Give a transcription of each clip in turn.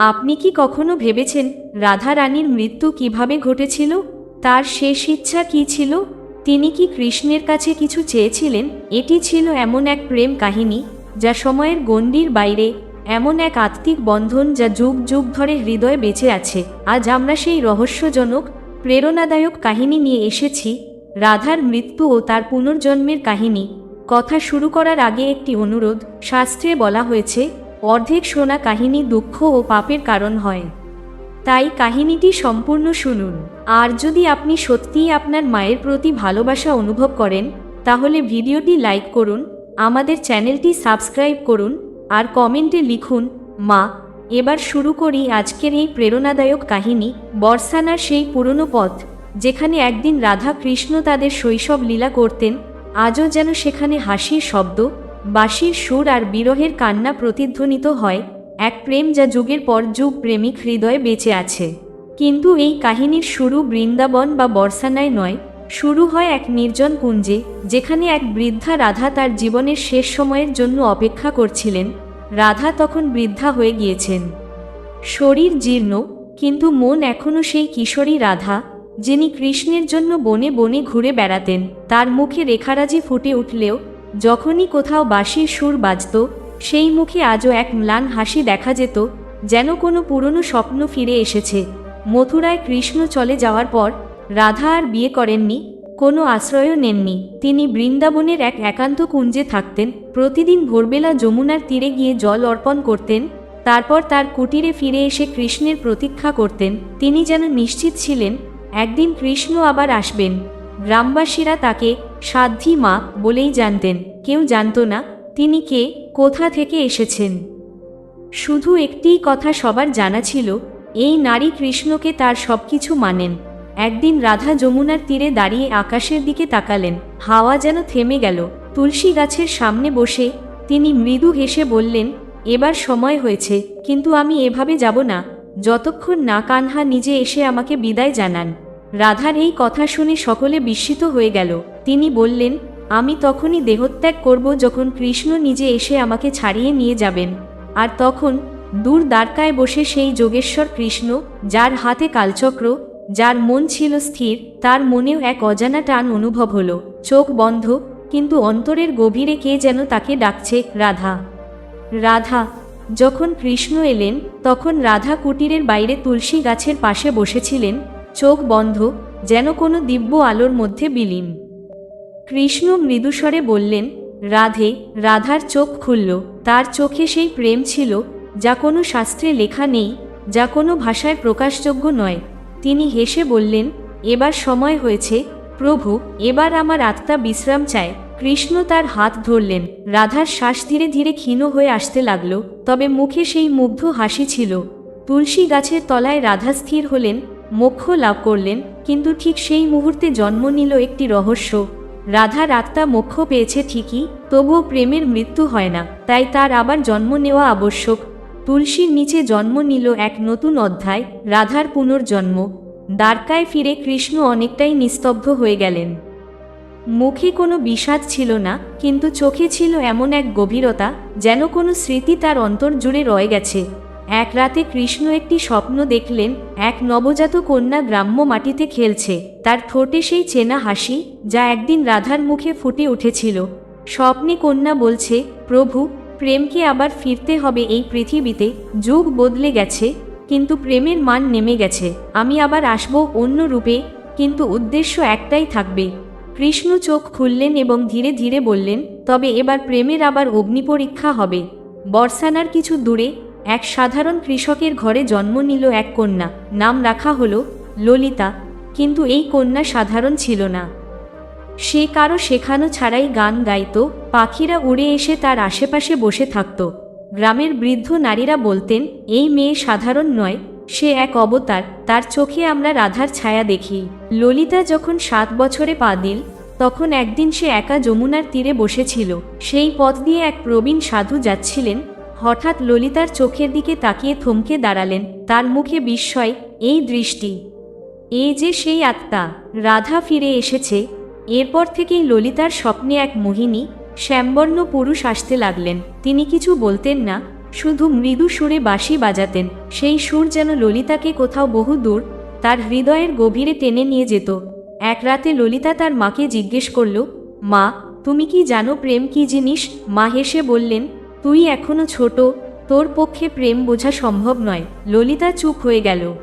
আপনি কি কখনো ভেবেছেন রাধা রানীর মৃত্যু কীভাবে ঘটেছিল? তার শেষ ইচ্ছা কি ছিল? তিনি কি কৃষ্ণের কাছে কিছু চেয়েছিলেন? এটি ছিল এমন এক প্রেম কাহিনী, যা সময়ের গণ্ডির বাইরে, এমন এক আত্মিক বন্ধন যা যুগ যুগ ধরে হৃদয়ে বেঁচে আছে। আজ আমরা সেই রহস্যজনক, প্রেরণাদায়ক কাহিনী নিয়ে এসেছি, রাধার মৃত্যু ও তার পুনর্জন্মের কাহিনী। কথা শুরু করার আগে একটি অনুরোধ, শাস্ত্রে বলা হয়েছে অর্ধেক শোনা কাহিনী দুঃখ ও পাপের কারণ হয়। তাই কাহিনীটি সম্পূর্ণ শুনুন। আর যদি আপনি সত্যিই আপনার মায়ের প্রতি ভালোবাসা অনুভব করেন, তাহলে ভিডিওটি লাইক করুন, আমাদের চ্যানেলটি সাবস্ক্রাইব করুন, আর কমেন্টে লিখুন, মা, এবার শুরু করি আজকের এই প্রেরণাদায়ক কাহিনী, বর্ষানার সেই পুরনো পথ, যেখানে একদিন রাধা কৃষ্ণ তাদের শৈশব লীলা করতেন, আজও যেন সেখানে হাসির শব্দ বাঁশির সুর আর বিরহের কান্না প্রতিধ্বনিত হয় এক প্রেম যা যুগের পর যুগ প্রেমিক হৃদয়ে বেঁচে আছে। কিন্তু এই কাহিনীর শুরু বৃন্দাবন বা বর্ষানায় নয়, শুরু হয় এক নির্জন কুঞ্জে, যেখানে এক বৃদ্ধা রাধা তার জীবনের শেষ সময়ের জন্য অপেক্ষা করছিলেন। রাধা তখন বৃদ্ধা হয়ে গিয়েছেন। শরীর জীর্ণ, কিন্তু মন এখনও সেই কিশোরী রাধা, যিনি কৃষ্ণের জন্য বনে বনে ঘুরে বেড়াতেন। তার মুখে রেখারাজি ফুটে উঠলেও যখনই কোথাও বাঁশির সুর বাজত, সেই মুখে আজও এক ম্লান হাসি দেখা যেত, যেন কোনো পুরনো স্বপ্ন ফিরে এসেছে। মথুরায় কৃষ্ণ চলে যাওয়ার পর রাধা আর বিয়ে করেননি, কোনো আশ্রয়ও নেননি। তিনি বৃন্দাবনের এক একান্ত কুঞ্জে থাকতেন, প্রতিদিন ভোরবেলা যমুনার তীরে গিয়ে জল অর্পণ করতেন, তারপর তার কুটিরে ফিরে এসে কৃষ্ণের প্রতীক্ষা করতেন। তিনি যেন নিশ্চিত ছিলেন, একদিন কৃষ্ণ আবার আসবেন। গ্রামবাসীরা তাকে সাধ্যী মা বলেই জানতেন। কেউ জানতো না তিনি কে, কোথা থেকে এসেছেন। শুধু একটিই কথা সবার জানা ছিল, এই নারী কৃষ্ণকে তার সব কিছু মানেন। একদিন রাধা যমুনার তীরে দাঁড়িয়ে আকাশের দিকে তাকালেন। হাওয়া যেন থেমে গেল। তুলসী গাছের সামনে বসে তিনি মৃদু হেসে বললেন, এবার সময় হয়েছে, কিন্তু আমি এভাবে যাব না। যতক্ষণ না কানহা নিজে এসে আমাকে বিদায় জানান। রাধার এই কথা শুনে সকলে বিস্মিত হয়ে গেল। তিনি বললেন, আমি তখনই দেহত্যাগ করব যখন কৃষ্ণ নিজে এসে আমাকে ছাড়িয়ে নিয়ে যাবেন। আর তখন দূর দ্বারকায় বসে সেই যোগেশ্বর কৃষ্ণ, যার হাতে কালচক্র, যার মন ছিল স্থির, তার মনেও এক অজানা টান অনুভব হলো। চোখ বন্ধ, কিন্তু অন্তরের গভীরে কে যেন তাকে ডাকছে, রাধা। রাধা, যখন কৃষ্ণ এলেন, তখন রাধা কুটিরের বাইরে তুলসী গাছের পাশে বসেছিলেন চোখ বন্ধ, যেন কোনো দিব্য আলোর মধ্যে বিলীন। কৃষ্ণ মৃদুস্বরে বললেন, রাধে, রাধার চোখ খুলল। তার চোখে সেই প্রেম ছিল, যা কোনো শাস্ত্রে লেখা নেই, যা কোনো ভাষায় প্রকাশযোগ্য নয়। তিনি হেসে বললেন, এবার সময় হয়েছে, প্রভু, এবার আমার আত্মা বিশ্রাম চায়। কৃষ্ণ তার হাত ধরলেন। রাধার শ্বাস ধীরে ধীরে ক্ষীণ হয়ে আসতে লাগল, তবে মুখে সেই মুগ্ধ হাসি ছিল। তুলসী গাছের তলায় রাধা স্থির হলেন মোক্ষ লাভ করলেন, কিন্তু ঠিক সেই মুহূর্তে জন্ম নিল একটি রহস্য। রাধার আত্মা মোক্ষ পেয়েছে ঠিকই, তবুও প্রেমের মৃত্যু হয় না, তাই তার আবার জন্ম নেওয়া আবশ্যক। তুলসীর নিচে জন্ম নিল এক নতুন অধ্যায়, রাধার পুনর্জন্ম। দ্বারকায় ফিরে কৃষ্ণ অনেকটাই নিস্তব্ধ হয়ে গেলেন। মুখে কোনো বিষাদ ছিল না, কিন্তু চোখে ছিল এমন এক গভীরতা, যেন কোনো স্মৃতি তার অন্তর জুড়ে রয়ে গেছে। এক রাতে কৃষ্ণ একটি স্বপ্ন দেখলেন, এক নবজাত কন্যা গ্রাম্য মাটিতে খেলছে। তার ঠোঁটে সেই চেনা হাসি, যা একদিন রাধার মুখে ফুটে উঠেছিল। স্বপ্নে কন্যা বলছে, প্রভু, প্রেমকে আবার ফিরতে হবে এই পৃথিবীতে। যুগ বদলে গেছে, কিন্তু প্রেমের মান নেমে গেছে। আমি আবার আসব অন্য রূপে, কিন্তু উদ্দেশ্য একটাই থাকবে। কৃষ্ণ চোখ খুললেন এবং ধীরে ধীরে বললেন, তবে এবার প্রেমের আবার অগ্নিপরীক্ষা হবে। বর্ষানার কিছু দূরে এক সাধারণ কৃষকের ঘরে জন্ম নিল এক কন্যা। নাম রাখা হলো ললিতা, কিন্তু এই কন্যা সাধারণ ছিল না। সে কারও শেখানো ছাড়াই গান গাইত, পাখিরা উড়ে এসে তার আশেপাশে বসে থাকত। গ্রামের বৃদ্ধ নারীরা বলতেন, এই মেয়ে সাধারণ নয়, সে এক অবতার, তার চোখে আমরা রাধার ছায়া দেখি। ললিতা যখন সাত বছরে পা দিল, তখন একদিন সে একা যমুনার তীরে বসেছিল। সেই পথ দিয়ে এক প্রবীণ সাধু যাচ্ছিলেন হঠাৎ ললিতার চোখের দিকে তাকিয়ে থমকে দাঁড়ালেন। তার মুখে বিস্ময়, এই দৃষ্টি। এই যে সেই আত্মা, রাধা ফিরে এসেছে। এরপর থেকেই ললিতার স্বপ্নে এক মোহিনী, শ্যামবর্ণ পুরুষ আসতে লাগলেন। তিনি কিছু বলতেন না, শুধু মৃদু সুরে বাঁশি বাজাতেন। সেই সুর যেন ললিতাকে কোথাও বহু দূর, তার হৃদয়ের গভীরে টেনে নিয়ে যেত। এক রাতে ললিতা তার মাকে জিজ্ঞেস করল, মা, তুমি কি জানো প্রেম কি জিনিস? মা হেসে বললেন তুই এখনও ছোট, তোর পক্ষে প্রেম বোঝা সম্ভব নয়। ললিতা চুপ হয়ে গেল।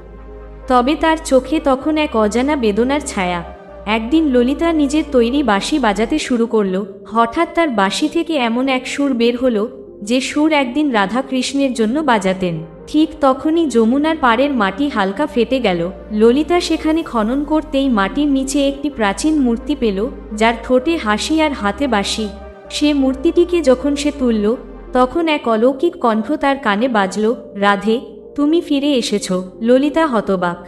তবে তার চোখে তখন এক অজানা বেদনার ছায়া। একদিন ললিতা নিজের তৈরি বাঁশি বাজাতে শুরু করল। হঠাৎ তার বাঁশি থেকে এমন এক সুর বের হলো, যে সুর একদিন রাধা কৃষ্ণের জন্য বাজাতেন। ঠিক তখনই যমুনার পাড়ের মাটি হালকা ফেটে গেল। ললিতা সেখানে খনন করতেই মাটির নিচে একটি প্রাচীন মূর্তি পেল, যার ঠোঁটে হাসি আর হাতে বাঁশি। সে মূর্তিটিকে যখন সে তুলল তখন এক অলৌকিক কণ্ঠ তার কানে বাজল, রাধে, তুমি ফিরে এসেছ, ললিতা হতবাক।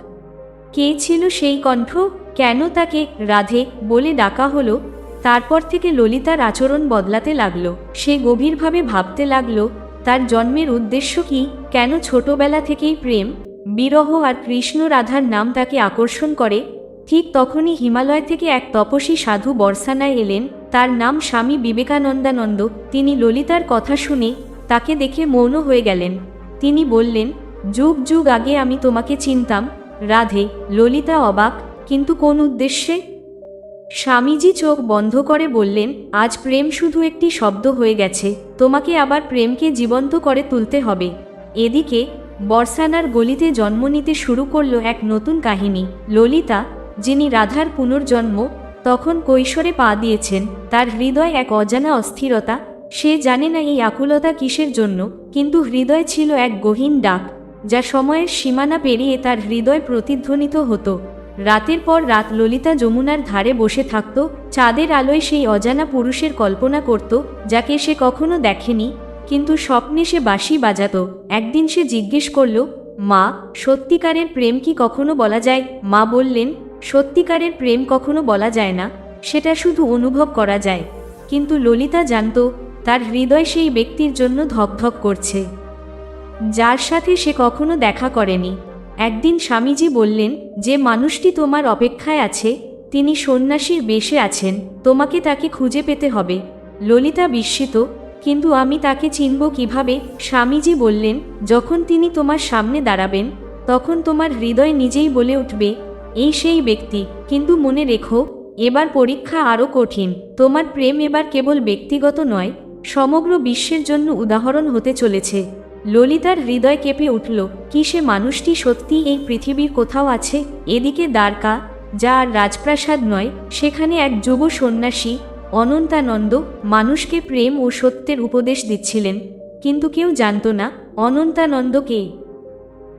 কে ছিল সেই কণ্ঠ? কেন তাকে রাধে বলে ডাকা হলো? তারপর থেকে ললিতার আচরণ বদলাতে লাগল, সে গভীরভাবে ভাবতে লাগল, তার জন্মের উদ্দেশ্য কি? কেন ছোটবেলা থেকেই প্রেম, বিরহ আর কৃষ্ণ রাধার নাম তাকে আকর্ষণ করে? ঠিক তখনই হিমালয় থেকে এক তপসী সাধু বর্ষানায় এলেন তার নাম স্বামী বিবেকানন্দানন্দ। তিনি ললিতার কথা শুনে তাকে দেখে মৌন হয়ে গেলেন। তিনি বললেন, যুগ যুগ আগে আমি তোমাকে চিনতাম। রাধে, ললিতা অবাক, কিন্তু কোন উদ্দেশ্যে? স্বামীজি চোখ বন্ধ করে বললেন, আজ প্রেম শুধু একটি শব্দ হয়ে গেছে। তোমাকে আবার প্রেমকে জীবন্ত করে তুলতে হবে। এদিকে বর্ষানার গলিতে জন্ম নিতে শুরু করল এক নতুন কাহিনী। ললিতা, যিনি রাধার পুনর্জন্ম তখন কৈশোরে পা দিয়েছেন, তার হৃদয় এক অজানা অস্থিরতা, সে জানে না এই আকুলতা কিসের জন্য, কিন্তু হৃদয় ছিল এক গহীন ডাক, যা সময়ের সীমানা পেরিয়ে তার হৃদয় প্রতিধ্বনিত হতো। রাতের পর রাত ললিতা যমুনার ধারে বসে থাকত, চাঁদের আলোয় সেই অজানা পুরুষের কল্পনা করত, যাকে সে কখনো দেখেনি, কিন্তু স্বপ্নে সে বাঁশি বাজাত। একদিন সে জিজ্ঞেস করল, মা, সত্যিকারের প্রেম কি কখনো বলা যায়? মা বললেন সত্যিকারের প্রেম কখনো বলা যায় না, সেটা শুধু অনুভব করা যায়। কিন্তু ললিতা জানত, তার হৃদয় সেই ব্যক্তির জন্য ধকধক করছে। যার সাথে সে কখনো দেখা করেনি। একদিন স্বামীজি বললেন, যে মানুষটি তোমার অপেক্ষায় আছে, তিনি সন্ন্যাসীর বেশে আছেন, তোমাকে তাকে খুঁজে পেতে হবে। ললিতা বিস্মিত, কিন্তু আমি তাকে চিনব কীভাবে? স্বামীজি বললেন, যখন তিনি তোমার সামনে দাঁড়াবেন, তখন তোমার হৃদয় নিজেই বলে উঠবে এই সেই ব্যক্তি। কিন্তু মনে রেখো, এবার পরীক্ষা আরও কঠিন। তোমার প্রেম এবার কেবল ব্যক্তিগত নয়, সমগ্র বিশ্বের জন্য উদাহরণ হতে চলেছে। ললিতার হৃদয় কেঁপে উঠল, কি সে মানুষটি সত্যি এই পৃথিবীর কোথাও আছে? এদিকে দ্বারকা, যা আর রাজপ্রাসাদ নয়, সেখানে এক যুব সন্ন্যাসী, অনন্তানন্দ, মানুষকে প্রেম ও সত্যের উপদেশ দিচ্ছিলেন। কিন্তু কেউ জানত না, অনন্তানন্দ কে?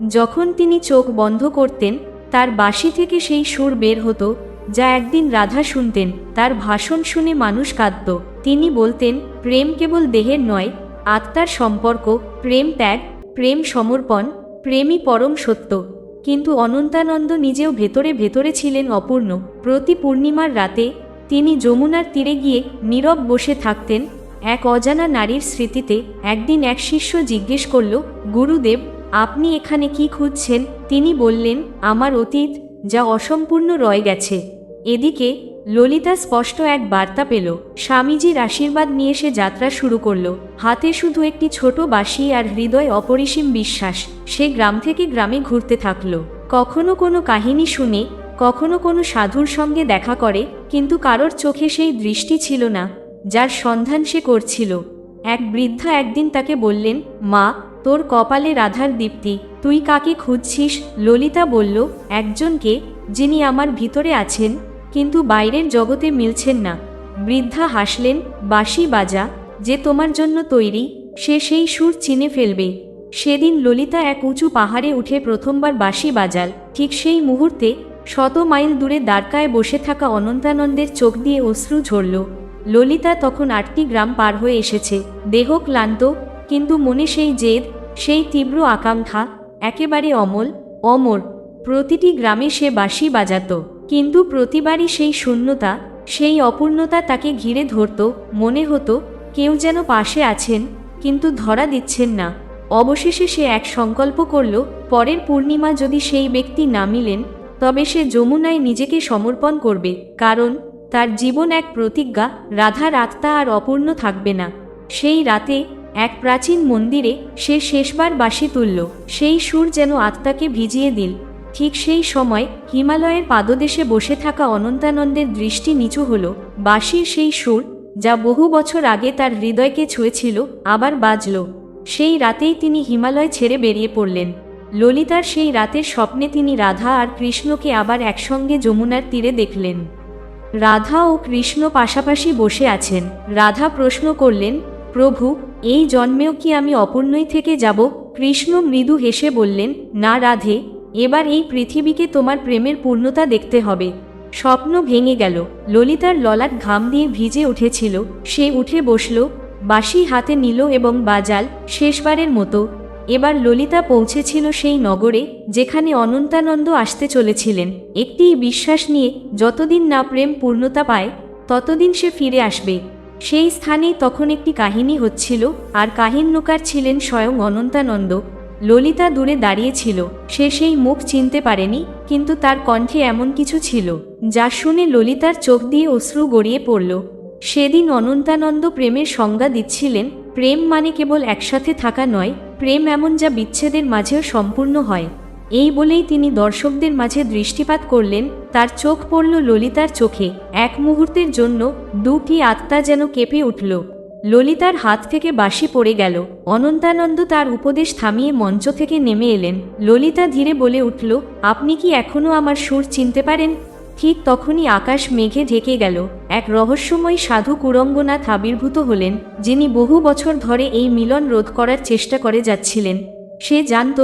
যখন তিনি চোখ বন্ধ করতেন তার বাঁশি থেকে সেই সুর বের হতো, যা একদিন রাধা শুনতেন, তার ভাষণ শুনে মানুষ কাঁদত। তিনি বলতেন, প্রেম কেবল দেহের নয়, আত্মার সম্পর্ক, প্রেম ত্যাগ, প্রেম সমর্পণ, প্রেমই পরম সত্য। কিন্তু অনন্তানন্দ নিজেও ভেতরে ভেতরে ছিলেন অপূর্ণ। প্রতি পূর্ণিমার রাতে তিনি যমুনার তীরে গিয়ে নীরব বসে থাকতেন। এক অজানা নারীর স্মৃতিতে একদিন এক শিষ্য জিজ্ঞেস করল, গুরুদেব আপনি এখানে কি খুঁজছেন? তিনি বললেন, আমার অতীত যা অসম্পূর্ণ রয়ে গেছে। এদিকে ললিতা স্পষ্ট এক বার্তা পেল। স্বামীজির আশীর্বাদ নিয়ে সে যাত্রা শুরু করল। হাতে শুধু একটি ছোট বাঁশি আর হৃদয় অপরিসীম বিশ্বাস। সে গ্রাম থেকে গ্রামে ঘুরতে থাকল। কখনো কোনো কাহিনী শুনে, কখনো কোনো সাধুর সঙ্গে দেখা করে, কিন্তু কারোর চোখে সেই দৃষ্টি ছিল না, যার সন্ধান সে করছিল। এক বৃদ্ধা একদিন তাকে বললেন, মা তোর কপালে রাধার দীপ্তি, তুই কাকে খুঁজছিস? ললিতা বলল, একজনকে, যিনি আমার ভিতরে আছেন, কিন্তু বাইরের জগতে মিলছেন না। বৃদ্ধা হাসলেন, বাঁশি বাজা, যে তোমার জন্য তৈরি, সে সেই সুর চিনে ফেলবে। সেদিন ললিতা এক উঁচু পাহাড়ে উঠে প্রথমবার বাঁশি বাজাল। ঠিক সেই মুহূর্তে, শত মাইল দূরে দ্বারকায় বসে থাকা অনন্তানন্দের চোখ দিয়ে অশ্রু ঝরল। ললিতা তখন আটটি গ্রাম পার হয়ে এসেছে। দেহ ক্লান্ত কিন্তু মনে সেই জেদ, সেই তীব্র আকাঙ্ক্ষা, একেবারে অমল, অমর, প্রতিটি গ্রামে সে বাঁশি বাজাত। কিন্তু প্রতিবারই সেই শূন্যতা, সেই অপূর্ণতা তাকে ঘিরে ধরত, মনে হতো, কেউ যেন পাশে আছেন, কিন্তু ধরা দিচ্ছেন না। অবশেষে সে এক সংকল্প করল, পরের পূর্ণিমা যদি সেই ব্যক্তি না মিলেন, তবে সে যমুনায় নিজেকে সমর্পণ করবে, কারণ তার জীবন এক প্রতিজ্ঞা, রাধার আত্মা আর অপূর্ণ থাকবে না। সেই রাতে এক প্রাচীন মন্দিরে সে শেষবার বাঁশি তুলল। সেই সুর যেন আত্মাকে ভিজিয়ে দিল। ঠিক সেই সময় হিমালয়ের পাদদেশে বসে থাকা অনন্তানন্দের দৃষ্টি নিচু হল। বাঁশির সেই সুর, যা বহু বছর আগে তার হৃদয়কে ছুঁয়েছিল, আবার বাজল। সেই রাতেই তিনি হিমালয় ছেড়ে বেরিয়ে পড়লেন। ললিতার সেই রাতের স্বপ্নে তিনি রাধা আর কৃষ্ণকে আবার একসঙ্গে যমুনার তীরে দেখলেন। রাধা ও কৃষ্ণ পাশাপাশি বসে আছেন। রাধা প্রশ্ন করলেন প্রভু, এই জন্মেও কি আমি অপূর্ণই থেকে যাব? কৃষ্ণ মৃদু হেসে বললেন, না রাধে, এবার এই পৃথিবীকে তোমার প্রেমের পূর্ণতা দেখতে হবে। স্বপ্ন ভেঙে গেল। ললিতার ললাট ঘাম দিয়ে ভিজে উঠেছিল। সে উঠে বসল, বাঁশি হাতে নিল এবং বাজাল শেষবারের মতো। এবার ললিতা পৌঁছেছিল সেই নগরে, যেখানে অনন্তানন্দ আসতে চলেছিলেন। একটি বিশ্বাস নিয়ে, যতদিন না প্রেম পূর্ণতা পায়, ততদিন সে ফিরে আসবে। সেই স্থানেই তখন একটি কাহিনী হচ্ছিল, আর কাহিন্যকার ছিলেন স্বয়ং অনন্তানন্দ। ললিতা দূরে দাঁড়িয়েছিল, সে সেই মুখ চিনতে পারেনি, কিন্তু তার কণ্ঠে এমন কিছু ছিল, যা শুনে ললিতার চোখ দিয়ে অশ্রু গড়িয়ে পড়ল। সেদিন অনন্তানন্দ প্রেমের সংজ্ঞা দিচ্ছিলেন, প্রেম মানে কেবল একসাথে থাকা নয়, প্রেম এমন যা বিচ্ছেদের মাঝেও সম্পূর্ণ হয়। এই বলেই তিনি দর্শকদের মাঝে দৃষ্টিপাত করলেন, তার চোখ পড়ল ললিতার চোখে। এক মুহূর্তের জন্য দুটি আত্মা যেন কেঁপে উঠল। ললিতার হাত থেকে বাঁশি পড়ে গেল। অনন্তানন্দ তার উপদেশ থামিয়ে মঞ্চ থেকে নেমে এলেন। ললিতা ধীরে বলে উঠল, আপনি কি এখনও আমার সুর চিনতে পারেন? ঠিক তখনই আকাশ মেঘে ঢেকে গেল। এক রহস্যময় সাধু কুরঙ্গনাথ আবির্ভূত হলেন, যিনি বহু বছর ধরে এই মিলন রোধ করার চেষ্টা করে যাচ্ছিলেন। সে জানত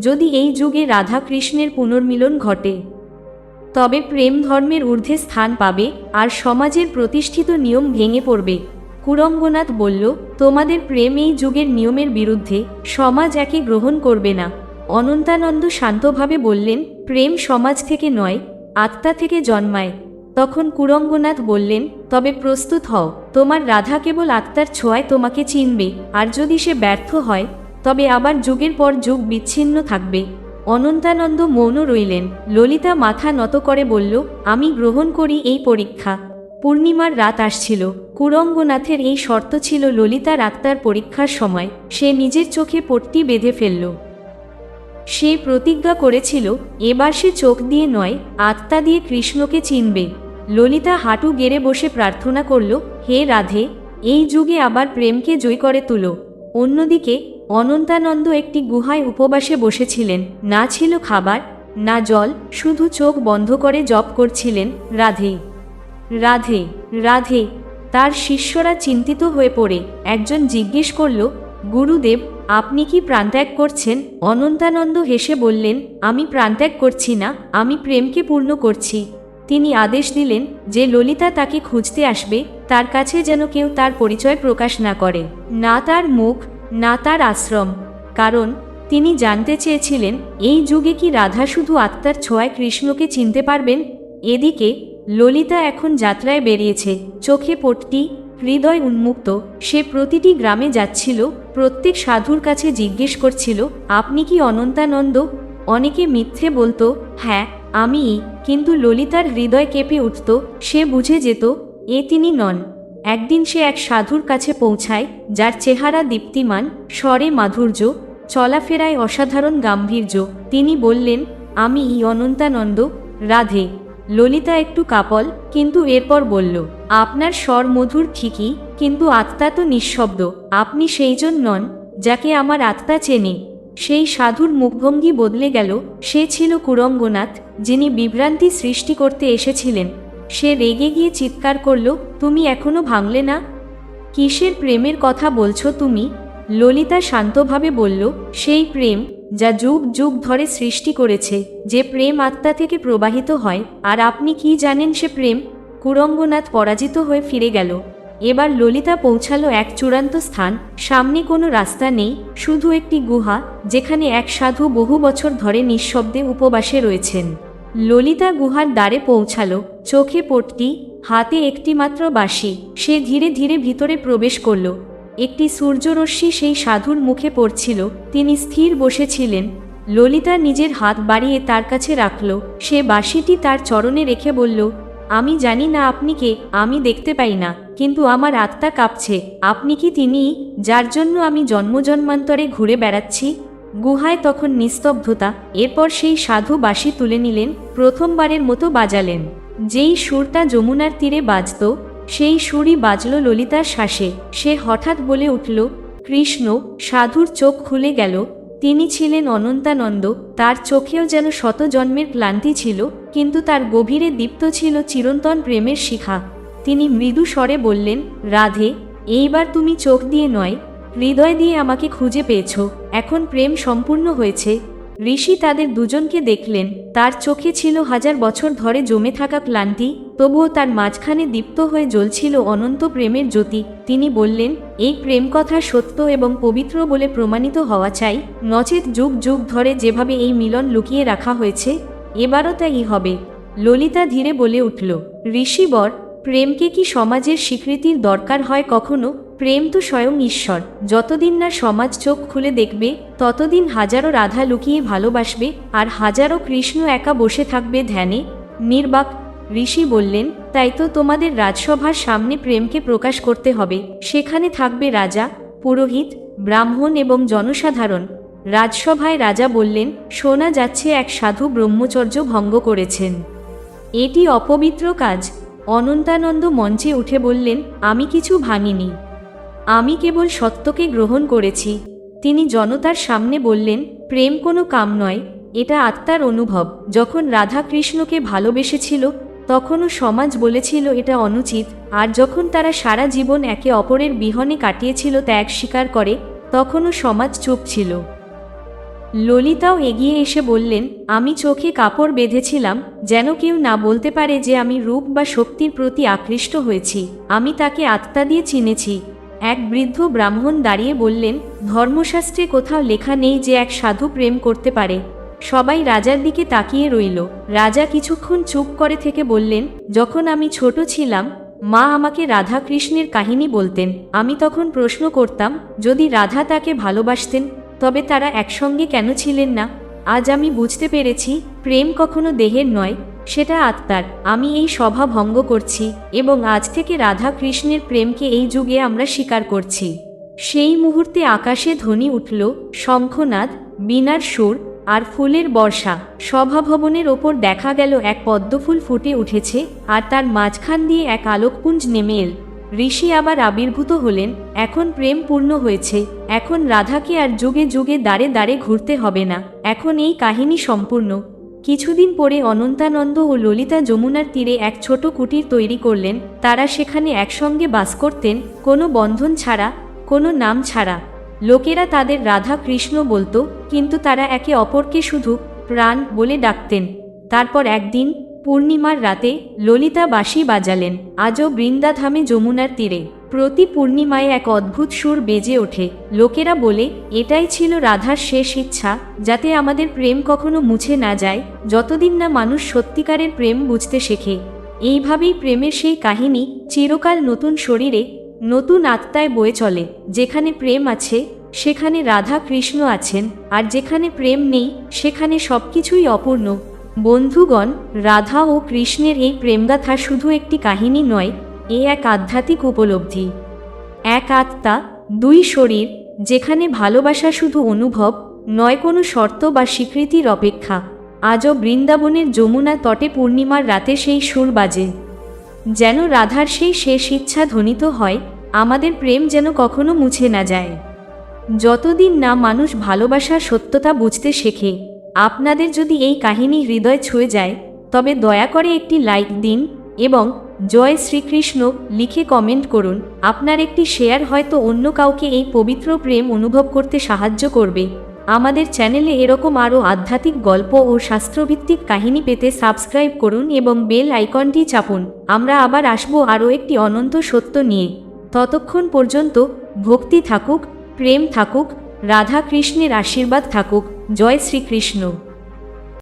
যদি এই যুগে রাধা কৃষ্ণের পুনর্মিলন ঘটে, তবে প্রেম ধর্মের ঊর্ধ্বে স্থান পাবে আর সমাজের প্রতিষ্ঠিত নিয়ম ভেঙে পড়বে। কুরঙ্গনাথ বলল, তোমাদের প্রেম এই যুগের নিয়মের বিরুদ্ধে সমাজ একে গ্রহণ করবে না। অনন্তানন্দ শান্তভাবে বললেন, প্রেম সমাজ থেকে নয়, আত্মা থেকে জন্মায়। তখন কুরঙ্গনাথ বললেন, তবে প্রস্তুত হও, তোমার রাধা কেবল আত্মার ছোঁয়ায় তোমাকে চিনবে, আর যদি সে ব্যর্থ হয় তবে আবার যুগের পর যুগ বিচ্ছিন্ন থাকবে। অনন্তানন্দ মৌন রইলেন। ললিতা মাথা নত করে বলল, আমি গ্রহণ করি এই পরীক্ষা। পূর্ণিমার রাত আসছিল। কুরঙ্গনাথের এই শর্ত ছিল ললিতার আত্মার পরীক্ষার সময়। সে নিজের চোখে পট্টি বেঁধে ফেলল। সে প্রতিজ্ঞা করেছিল, এবার সে চোখ দিয়ে নয়, আত্মা দিয়ে কৃষ্ণকে চিনবে। ললিতা হাঁটু গেড়ে বসে প্রার্থনা করল, হে রাধে, এই যুগে আবার প্রেমকে জয় করে তুলো। অন্যদিকে অনন্তানন্দ একটি গুহায় উপবাসে বসেছিলেন। না ছিল খাবার, না জল, শুধু চোখ বন্ধ করে জপ করছিলেন রাধে। রাধে রাধে, তার শিষ্যরা চিন্তিত হয়ে পড়ে। একজন জিজ্ঞেস করল, গুরুদেব, আপনি কি প্রাণত্যাগ করছেন? অনন্তানন্দ হেসে বললেন, আমি প্রাণত্যাগ করছি না, আমি প্রেমকে পূর্ণ করছি। তিনি আদেশ দিলেন যে ললিতা তাকে খুঁজতে আসবে, তার কাছে যেন কেউ তার পরিচয় প্রকাশ না করে। না তার মুখ না তার আশ্রম। কারণ তিনি জানতে চেয়েছিলেন, এই যুগে কি রাধা শুধু আত্মার ছোঁয়ায় কৃষ্ণকে চিনতে পারবেন? এদিকে ললিতা এখন যাত্রায় বেরিয়েছে। চোখে পট্টি, হৃদয় উন্মুক্ত, সে প্রতিটি গ্রামে যাচ্ছিল, প্রত্যেক সাধুর কাছে জিজ্ঞেস করছিল, আপনি কি অনন্তানন্দ? অনেকে মিথ্যে বলতো হ্যাঁ আমি কিন্তু ললিতার হৃদয় কেঁপে উঠত, সে বুঝে যেত, এ তিনি নন। একদিন সে এক সাধুর কাছে পৌঁছায়, যার চেহারা দীপ্তিমান, স্বরে মাধুর্য, চলাফেরায় অসাধারণ গাম্ভীর্য। তিনি বললেন, আমি ই অনন্তানন্দ, রাধে। ললিতা একটু কাপল, কিন্তু এরপর বলল, আপনার স্বর মধুর ঠিকই, কিন্তু আত্মা তো নিঃশব্দ। আপনি সেইজন নন, যাকে আমার আত্মা চেনে। সেই সাধুর মুখভঙ্গি বদলে গেল। সে ছিল কুরঙ্গনাথ, যিনি বিভ্রান্তি সৃষ্টি করতে এসেছিলেন। সে রেগে গিয়ে চিৎকার করল, তুমি এখনও ভাঙলে না? কিসের প্রেমের কথা বলছো তুমি? ললিতা শান্তভাবে বলল, সেই প্রেম যা যুগ যুগ ধরে সৃষ্টি করেছে, যে প্রেম আত্মা থেকে প্রবাহিত হয়, আর আপনি কি জানেন সে প্রেম? কুরঙ্গনাথ পরাজিত হয়ে ফিরে গেল। এবার ললিতা পৌঁছালো এক চূড়ান্ত স্থান, সামনে কোনো রাস্তা নেই, শুধু একটি গুহা, যেখানে এক সাধু বহু বছর ধরে নিঃশব্দে উপবাসে রয়েছেন। ললিতা গুহার দ্বারে পৌঁছালো। চোখে পট্টি, হাতে একটি মাত্র বাঁশি। সে ধীরে ধীরে ভিতরে প্রবেশ করল। একটি সূর্যরশ্মি সেই সাধুর মুখে পড়ছিল। তিনি স্থির বসেছিলেন। ললিতা নিজের হাত বাড়িয়ে তার কাছে রাখল। সে বাঁশিটি তার চরণে রেখে বলল, আমি জানি না আপনি কে, আমি দেখতে পাই না, কিন্তু আমার আত্মা কাঁপছে। আপনি কি তিনি, যার জন্য আমি জন্মজন্মান্তরে ঘুরে বেড়াচ্ছি? গুহায় তখন নিস্তব্ধতা, এরপর সেই সাধু বাঁশি তুলে নিলেন, প্রথমবারের মতো বাজালেন। যেই সুরটা যমুনার তীরে বাজত, সেই সুরই বাজল ললিতার শ্বাসে। সে হঠাৎ বলে উঠল, কৃষ্ণ, সাধুর চোখ খুলে গেল। তিনি ছিলেন অনন্তানন্দ। তার চোখেও যেন শত জন্মের ক্লান্তি ছিল, কিন্তু তার গভীরে দীপ্ত ছিল চিরন্তন প্রেমের শিখা। তিনি মৃদু স্বরে বললেন, রাধে, এইবার তুমি চোখ দিয়ে নয় হৃদয় দিয়ে আমাকে খুঁজে পেয়েছ। এখন প্রেম সম্পূর্ণ হয়েছে। ঋষি তাদের দুজনকে দেখলেন। তার চোখে ছিল হাজার বছর ধরে জমে থাকা ক্লান্তি, তবুও তার মাঝখানে দীপ্ত হয়ে জ্বলছিল অনন্ত প্রেমের জ্যোতি। তিনি বললেন, এই প্রেম কথা সত্য এবং পবিত্র বলে প্রমাণিত হওয়া চাই। নচেত যুগ যুগ ধরে যেভাবে এই মিলন লুকিয়ে রাখা হয়েছে, এবারও তাই হবে। ললিতা ধীরে বলে উঠল ঋষিবর প্রেমকে কি সমাজের স্বীকৃতির দরকার হয় কখনো? প্রেম তো স্বয়ং ঈশ্বর। যতদিন না সমাজ চোখ খুলে দেখবে, ততদিন হাজারো রাধা লুকিয়ে ভালোবাসবে, আর হাজারো কৃষ্ণ একা বসে থাকবে ধ্যানে। নির্বাক ঋষি বললেন, তাই তো তোমাদের রাজসভার সামনে প্রেমকে প্রকাশ করতে হবে। সেখানে থাকবে রাজা, পুরোহিত, ব্রাহ্মণ এবং জনসাধারণ। রাজসভায় রাজা বললেন শোনা যাচ্ছে এক সাধু ব্রহ্মচর্য ভঙ্গ করেছেন। এটি অপবিত্র কাজ। অনন্তানন্দ মঞ্চে উঠে বললেন, আমি কিছু ভাঙিনি। আমি কেবল সত্যকে গ্রহণ করেছি। তিনি জনতার সামনে বললেন, প্রেম কোনো কাম নয়, এটা আত্মার অনুভব। যখন রাধা কৃষ্ণকে ভালোবেসেছিল, তখনও সমাজ বলেছিল এটা অনুচিত, আর যখন তারা সারা জীবন একে অপরের বিহনে কাটিয়েছিল ত্যাগ স্বীকার করে, তখনও সমাজ চুপ ছিল। ললিতাও এগিয়ে এসে বললেন, আমি চোখে কাপড় বেঁধেছিলাম, যেন কেউ না বলতে পারে যে আমি রূপ বা শক্তির প্রতি আকৃষ্ট হয়েছি। আমি তাকে আত্মা দিয়ে চিনেছি। এক বৃদ্ধ ব্রাহ্মণ দাঁড়িয়ে বললেন, ধর্মশাস্ত্রে কোথাও লেখা নেই যে এক সাধু প্রেম করতে পারে। সবাই রাজার দিকে তাকিয়ে রইল। রাজা কিছুক্ষণ চুপ করে থেকে বললেন, যখন আমি ছোট ছিলাম, মা আমাকে রাধা কৃষ্ণের কাহিনী বলতেন। আমি তখন প্রশ্ন করতাম, যদি রাধা তাকে ভালোবাসতেন তবে তারা একসঙ্গে কেন ছিলেন না? আজ আমি বুঝতে পেরেছি, প্রেম কখনো দেহের নয়, সেটা আত্মার। আমি এই সভা ভঙ্গ করছি এবং আজ থেকে রাধা কৃষ্ণের প্রেমকে এই যুগে আমরা স্বীকার করছি। সেই মুহূর্তে আকাশে ধ্বনি উঠল, শঙ্খনাদ, বীণার সুর আর ফুলের বর্ষা। সভাভবনের ওপর দেখা গেল এক পদ্মফুল ফুটে উঠেছে আর তার মাঝখান দিয়ে এক আলোকপুঞ্জ নেমে এল। ঋষি আবার আবির্ভূত হলেন, এখন প্রেম পূর্ণ হয়েছে, এখন রাধাকে আর যুগে যুগে দাঁড়ে দাঁড়ে ঘুরতে হবে না, এখন এই কাহিনী সম্পূর্ণ। কিছুদিন পরে অনন্তানন্দ ও ললিতা যমুনার তীরে এক ছোট কুটির তৈরি করলেন, তারা সেখানে একসঙ্গে বাস করতেন, কোনো বন্ধন ছাড়া, কোনো নাম ছাড়া। লোকেরা তাদের রাধা কৃষ্ণ বলতো, কিন্তু তারা একে অপরকে শুধু প্রাণ বলে ডাকতেন। তারপর একদিন পূর্ণিমার রাতে ললিতা বাঁশি বাজালেন। আজও বৃন্দাধামে যমুনার তীরে। প্রতি পূর্ণিমায় এক অদ্ভুত সুর বেজে ওঠে। লোকেরা বলে, এটাই ছিল রাধার শেষ ইচ্ছা, যাতে আমাদের প্রেম কখনো মুছে না যায়। যতদিন না মানুষ সত্যিকারের প্রেম বুঝতে শেখে। এইভাবেই প্রেমের সেই কাহিনী চিরকাল নতুন শরীরে, নতুন আত্মায় বয়ে চলে। যেখানে প্রেম আছে, সেখানে রাধা কৃষ্ণ আছেন, আর যেখানে প্রেম নেই, সেখানে সবকিছুই অপূর্ণ। বন্ধুগণ, রাধা ও কৃষ্ণের এই প্রেমগাথা শুধু একটি কাহিনী নয়, এ এক আধ্যাত্মিক উপলব্ধি। এক আত্মা, দুই শরীর, যেখানে ভালোবাসা শুধু অনুভব, নয় কোনো শর্ত বা স্বীকৃতির অপেক্ষা। আজও বৃন্দাবনের যমুনা তটে পূর্ণিমার রাতে সেই সুর বাজে। যেন রাধার সেই শেষ ইচ্ছা ধ্বনিত হয়, আমাদের প্রেম যেন কখনো মুছে না যায়। যতদিন না মানুষ ভালোবাসার সত্যতা বুঝতে শেখে আপনাদের যদি এই কাহিনী হৃদয় ছুঁয়ে যায়, তবে দয়া করে একটি লাইক দিন এবং জয় শ্রীকৃষ্ণ লিখে কমেন্ট করুন। আপনার একটি শেয়ার হয়তো অন্য কাউকে এই পবিত্র প্রেম অনুভব করতে সাহায্য করবে। আমাদের চ্যানেলে এরকম আরও আধ্যাত্মিক গল্প ও শাস্ত্রভিত্তিক কাহিনী পেতে সাবস্ক্রাইব করুন এবং বেল আইকনটি চাপুন। আমরা আবার আসব আরও একটি অনন্ত সত্য নিয়ে। ততক্ষণ পর্যন্ত ভক্তি থাকুক, প্রেম থাকুক রাধা কৃষ্ণের আশীর্বাদ থাকুক। জয় শ্রীকৃষ্ণ।